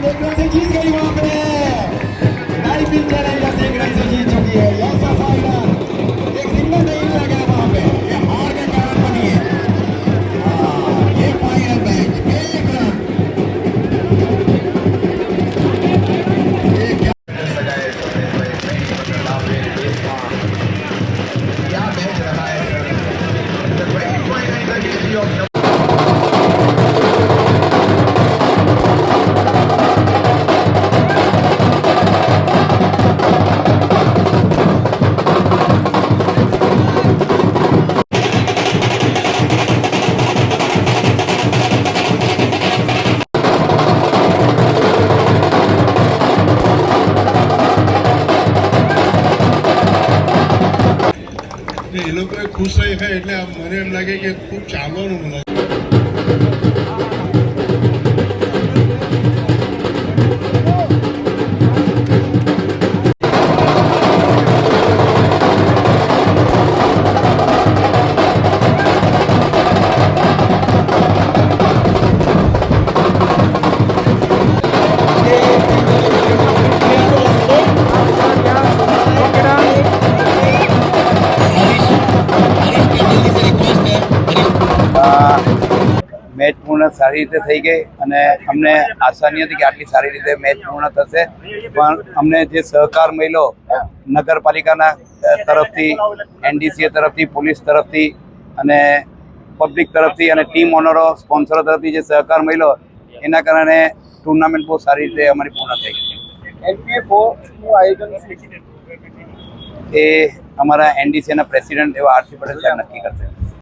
6月9日にワープです એ લોકોએ ખુશ રહી થાય એટલે મને એમ લાગે કે ખૂબ ચાલવાનું મને. મેચ પૂર્ણ સારી રીતે થઈ ગઈ અને અમને આશા નહીં હતી કે આટલી સારી રીતે મેચ પૂર્ણ થશે. પણ અમને જે સહકાર મળ્યો નગરપાલિકાના તરફથી એનડીસીએ તરફથી પોલીસ તરફથી અને પબ્લિક તરફથી અને ટીમ ઓનરો સ્પોન્સરો તરફથી જે સહકાર મળ્યો એના કારણે ટુર્નામેન્ટ બહુ સારી રીતે અમારી પૂર્ણ થઈ ગઈ. એ અમારા એનડીસીના પ્રેસિડેન્ટ એવા આરસી પટેલ સાહેબ નક્કી કરશે.